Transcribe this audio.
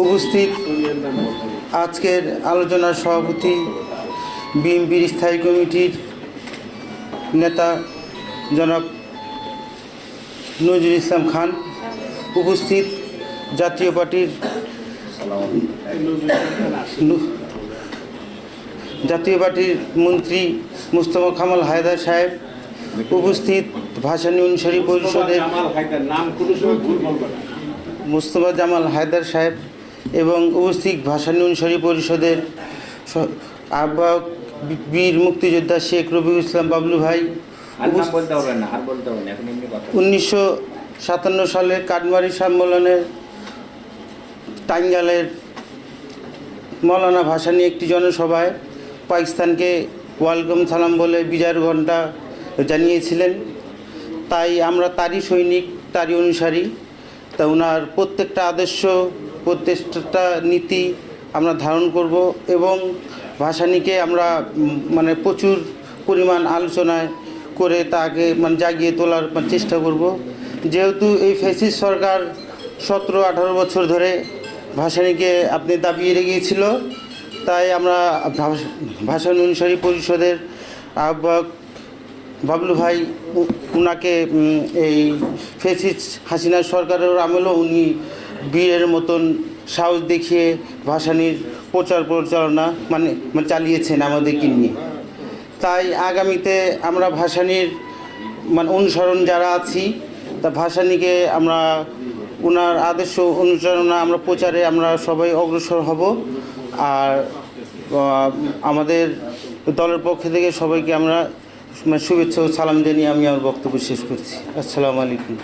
উপস্থিত আজকের আলোচনার সভাপতি বিএনপির স্থায়ী কমিটির নেতা জনাব নজরুল ইসলাম খান উপস্থিত জাতীয় পার্টির জাতীয় পার্টির মন্ত্রী মুস্তফা কামাল হায়দার সাহেব উপস্থিত ভাসানী অনুসারী পরিষদের মুস্তফা জামাল হায়দার সাহেব এবং উপস্থিত অনুসারী পরিষদের আহ্বায়ক বীর মুক্তিযোদ্ধা শেখ রবিউল ইসলাম বাবলু ভাই উনিশশো সাতান্ন সালে কাঠমারি সম্মেলনের টাঙ্গালের মৌলানা ভাসানী একটি জনসভায় পাকিস্তানকে ওয়েলকাম সালাম বলে বিজয়ের ঘণ্টা জানিয়েছিলেন। তাই আমরা তারই সৈনিক তারই অনুসারী। তা ওনার প্রত্যেকটা আদর্শ প্রত্যেকটা নীতি আমরা ধারণ করব এবং ভাসানীকে আমরা মানে প্রচুর পরিমাণ আলোচনায় করে তাকে মানে জাগিয়ে তোলার মানে চেষ্টা করব। যেহেতু এই ফেসিস সরকার সতেরো আঠারো বছর ধরে ভাসানীকে আপনি দাবিয়ে রেখেছিল, তাই আমরা ভাষণ অনুসারী পরিষদের আহ্বায়ক বাবলু ভাই উনাকে এই ফেসিস হাসিনা সরকারের আমলেও উনি বীরের মতন সাহস দেখিয়ে ভাসানির প্রচার পরিচালনা মানে মানে চালিয়েছেন আমাদেরকে নিয়ে। তাই আগামীতে আমরা ভাসানির মানে অনুসরণ যারা আছি, তা ভাসানিকে আমরা ওনার আদর্শ অনুসরণা আমরা প্রচারে আমরা সবাই অগ্রসর হব। আর আমাদের দলের পক্ষ থেকে সবাইকে আমরা মানে শুভেচ্ছা ও সালাম জানিয়ে আমি আমার বক্তব্য শেষ করছি। আসসালামু আলাইকুম।